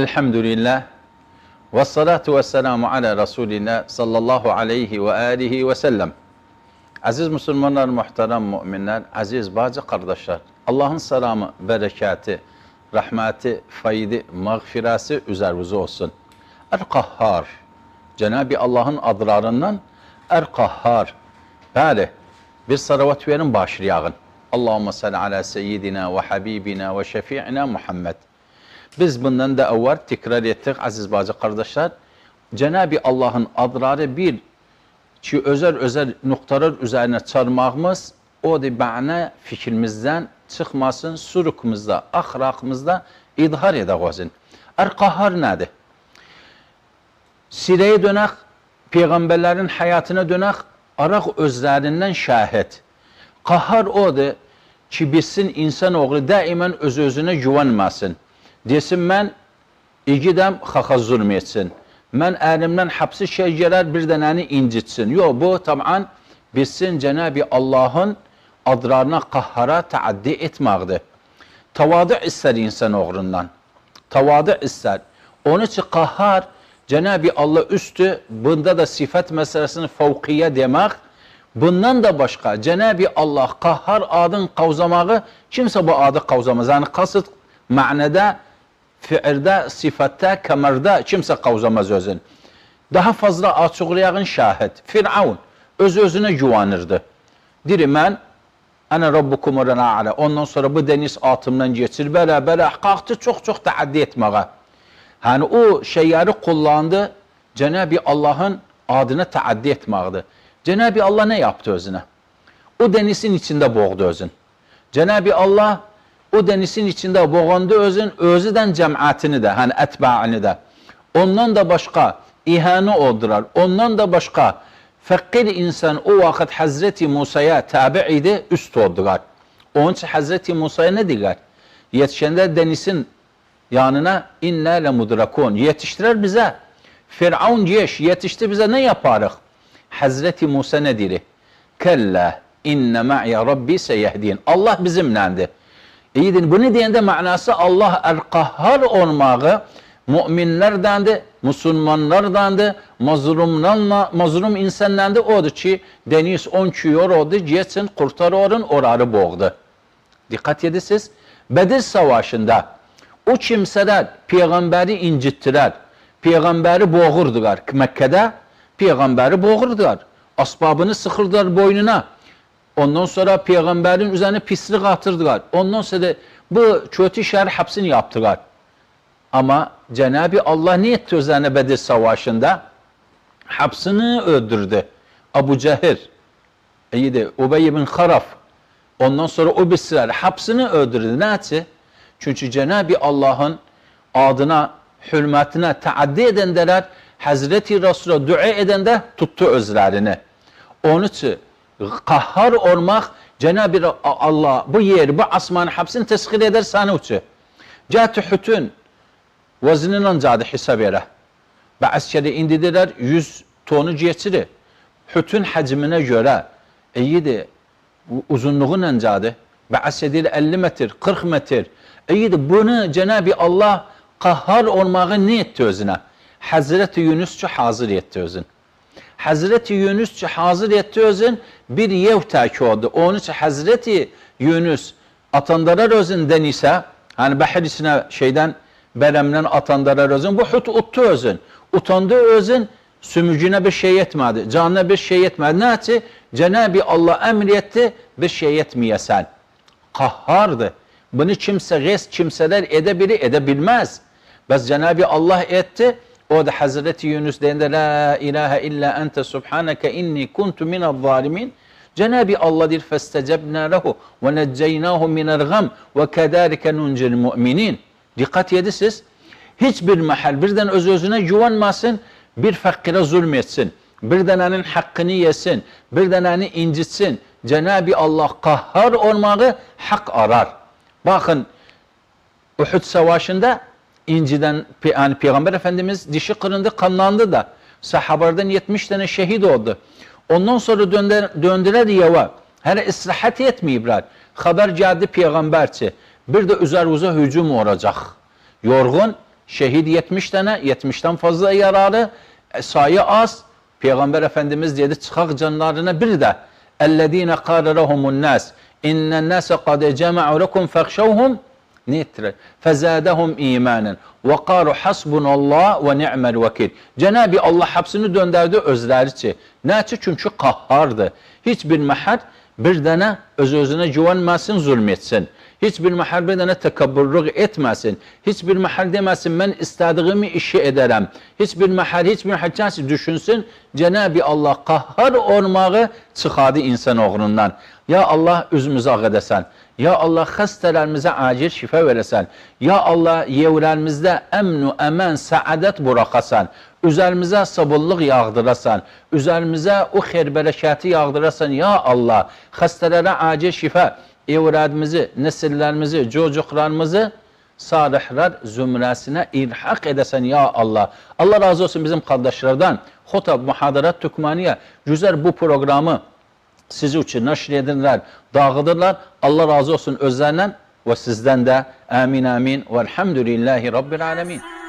Elhamdülillah. Ve salatu ve selamu ala Resulillah sallallahu aleyhi ve alihi ve sellem. Aziz Müslümanlar, muhterem müminler, aziz bazı kardeşler. Allah'ın selamı, bereketi, rahmeti, faydı, mağfirası üzerinize olsun. Er-Kahhar. Cenab-ı Allah'ın adlarından Er-Kahhar. Bəli, bir salavat verin başlayağın. Allahümme salli ala seyyidina ve habibina ve şefi'ina Muhammed. Biz bundan da evvel tekrar ettik aziz bazı kardeşler. Cenab-ı Allah'ın adları bir ki özel özel noktalar üzerine çarmağımız o da ma'na fikrimizden çıkmasın, surukumuzda, ahlakımızda idhar olsun. Er-Kahhar nedir? Sireye dönek, peygamberlerin hayatına dönek, araq özlərindən şahit. Qahar odur ki, bilsin insanoğlu daimən öz-özünə güvənməsin. Desin, mən igidəm, xaxa zulm etsin. Mən əlimdən hapsi şey gələr, bir dənəni incitsin. Yox, bu tamam bilsin Cenab-ı Allahın adlarına qahhara təaddi etməkdir. Tavadu istər insan oğlundan. Tavadu istər. Onun için qahhar Cenab-ı Allah üstü, bunda da sifət məsələsini fəvqiyyə demək, bundan da başqa Cenab-ı Allah qahhar adın qavzamağı, kimsə bu adı qavzamaz. Yəni kasıt mənədə, fiildə, sifətdə, kəmərdə kimsə qavzamaz özün. Daha fazla açıqlayağın şahid. Firavun öz-özünə güvanırdı. Diri mən, Ənə Rabbukum və a'lə. Ondan sonra bu dəniz altımdan geçir, belə, belə, qalxdı çox-çox təaddi etməyə. Hani o şeyleri kullandı, Cenab-ı Allah'ın adına taaddi etmekti. Cenab-ı Allah ne yaptı özüne? O denizin içinde boğdu özün. Cenab-ı Allah o denizin içinde boğandı özün, özüden cemaatini de, hani etbaını da. Ondan da başka ihane oldular. Ondan da başka fakir insan o vakit Hazreti Musa'ya tabi idi, üst oldular. Onun için Hazreti Musa'ya ne diyorlar? Yetişende denizin yanına inna le mudrakun. Yetiştirer bize. Firavun yeş yetişti bize ne yaparız? Hazreti Musa ne diri? Kella inne ma'ya rabbi seyehdin. Allah bizimlendi. İyidir. Bunu diyende manası Allah el-kahhar olmağı müminlerdendi, Müslümanlardandı, mazlumlarla, mazlum insanlardı odur ki deniz on çüyor oldu, geçsin kurtar orun orarı boğdu. Dikkat ediniz. Bedir Savaşı'nda o kimsələr peyğəmbəri incitdilər. Peyğəmbəri boğurdular Məkkədə. Peyğəmbəri boğurdular. Asbabını sıxırdılar boynuna. Ondan sonra peyğəmbərin üzərinə pislik atırdılar. Ondan sonra bu kötü şər hapsini yaptılar. Ama Cenab-ı Allah ne etti üzerine Bedir Savaşı'nda? Hapsını öldürdü. Abu Cehir, iyiydi, Ubey ibn Haraf. Ondan sonra o birisiler hapsını öldürdü. Ne etti? Çünkü Cenab-ı Allah'ın adına, hürmetine taaddi edenler Hazreti Resul'a dua edende tuttu özlerini. Onun için kahhar olmak Cenab-ı Allah bu yeri, bu asmanı hapsini teskir eder sana uçu. Cahtu hütün vezninin cadı hesap ere. Ve askeri indidiler 100 tonu geçiri. Hütün hacmine göre iyiydi uzunluğu nencadı. Ve askeri 50 metre, 40 metre. İyiydi bunu Cenab-ı Allah kahhar olmağı ne etti özüne? Hazreti Yunusçu hazır etti özün. Hazreti Yunusçu hazır etti özün bir yev taki oldu. Onun için Hazreti Yunus atandarar özünden ise hani bahir şeyden beremden atandarar özün bu hut uttu özün. Utandı özün sümücüne bir şey yetmedi. Canına bir şey yetmedi. Ne etti? Cenab-ı Allah emretti bir şey yetmeyesen. Kahhardı. Bunu kimse ges kimseler edebilir, edebilmez. Bes Cenab-ı Allah etti. O da Hazreti Yunus deyinde La ilahe illa ente subhaneke inni kuntu minel zalimin. Cenab-ı Allah dir festecebna lehu ve necceynahu minel gam ve kedârike nuncil mu'minin. Dikkat edisiz. Hiçbir mahal birden öz özüne güvenmesin, bir fakire zulmetsin, bir denenin hakkını yesin, bir deneni incitsin. Cenab-ı Allah kahhar olmağı hak arar. Bakın Uhud Savaşı'nda inciden yani Peygamber Efendimiz dişi kırındı, kanlandı da sahabardan 70 tane şehit oldu. Ondan sonra döndüler, döndüler yava. Hele istirahat etmeyibler. Haber geldi peygamberçi. Bir de üzerinize hücum olacak. Yorgun, Şehit 70 tane, 70'ten fazla yararı, e, sayı az. Peygamber Efendimiz dedi çıkak canlarına bir de اَلَّذ۪ينَ قَالَ لَهُمُ النَّاسِ اِنَّ النَّاسَ قَدْ جَمَعُوا لَكُمْ ne ettiler? Fezâdehum imanen ve kâru hasbunallah ve ni'mel vakil. Cenab-ı Allah hapsini döndürdü özlerçi. Neçi? Çünkü kahhardı. Hiçbir mehad bir dana öz özüne güvenmesin, zulmetsin. Hiçbir mahal bir dana tekabbürlük etmesin. Hiçbir mahal demesin ben istediğimi işi ederim. Hiçbir mahal, hiçbir haccası düşünsün. Cenab-ı Allah kahhar olmağı çıkardı insan oğlundan. Ya Allah üzümüzü ağ edesen. Ya Allah xəstələrimizə acil şifə verəsən. Ya Allah yevlərimizdə əmnu, əmən, səadət buraxasan. Üzerimizə sabırlıq yağdırasan. Üzerimizə o xeyr-bərəkəti yağdırasan. Ya Allah, xəstələrə acil şifə, evladımızı, nesillərimizi, çocuqlarımızı salihlər zümrəsinə ilhaq edəsən ya Allah. Allah razı olsun bizim qardaşlardan. Xotab Muhadarat Türkmaniye güzel bu programı sizi için nəşr edirlər, dağıdırlar. Allah razı olsun özlərindən və sizdən də. Amin amin. Velhamdülillahi Rabbil alemin.